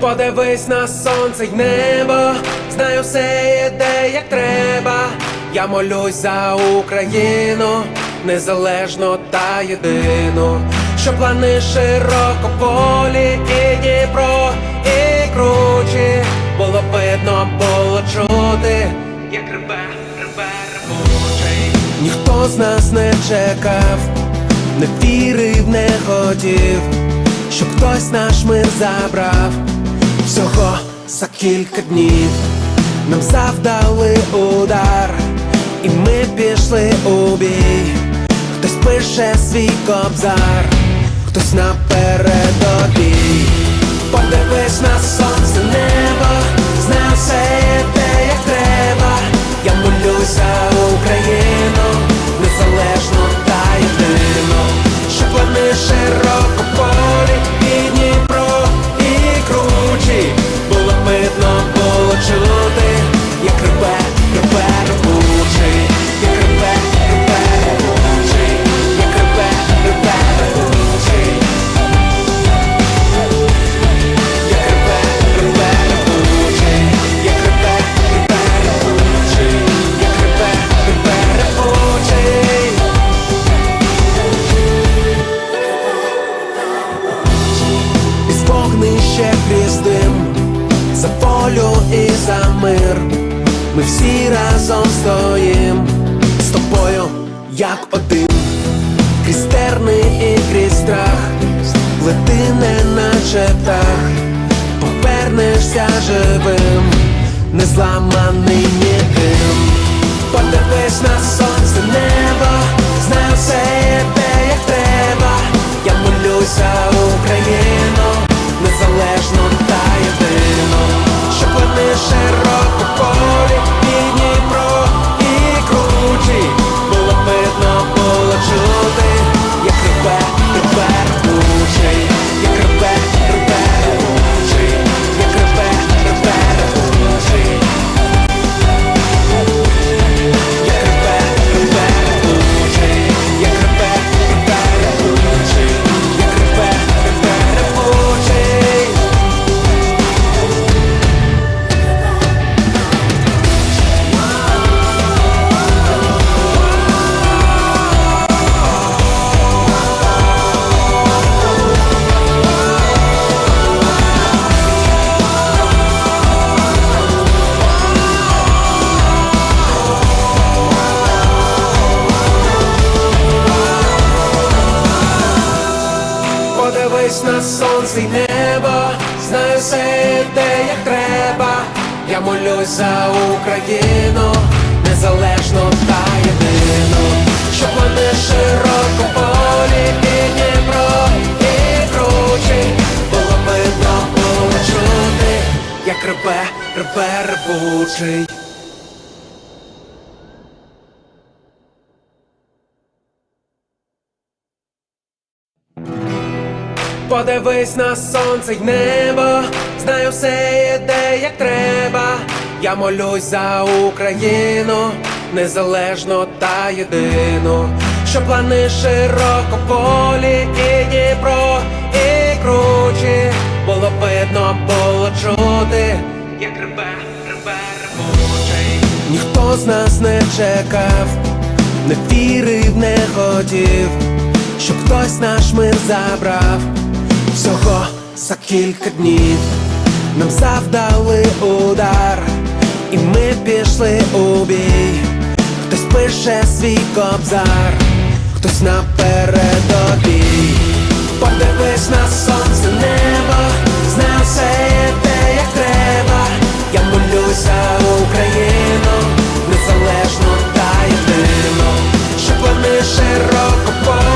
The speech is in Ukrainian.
Подивись на сонце й небо, знаю, все іде як треба. Я молюсь за Україну, незалежно та єдину, що плани широко полі і Дніпро, і кручі було видно, було чути, як ребе, ребе, ревучий. Ніхто з нас не чекав, не вірив, не хотів, щоб хтось наш мир забрав. Всього за кілька днів нам завдали удар, і ми пішли у бій. Хтось пише свій кобзар, хтось напередодій. Подивись на кручі вогнище крізь дим. За волю і за мир. Ми всі разом стоїм. З тобою, як один. Крізь терни і крізь страх. Лети не наче птах. Повернешся живим. Не зламаний ніким Подивись на сонце небо Подивись на сонце й небо, знаю все йде як треба. Я молюсь за Україну, незалежно та єдину, щоб вони широко полі і Дніпро, і кручі було видно, було чути, як рве, рве, рвучий. Подивись на сонце й небо, знаю все іде як треба. Я молюсь за Україну, незалежно та єдину, що плани широко полі і Дніпро, і кручі було видно, було чути, як рве, рве, рвучий. Ніхто з нас не чекав, не вірив, не хотів, щоб хтось наш мир забрав кілька днів нам завдали удар, і ми пішли у бій, хтось пише свій кобзар, хтось напередодій Подивись на сонце небо, з все те, як треба. Я молюся Україну, незалежно та єдину, щоб вони широко по.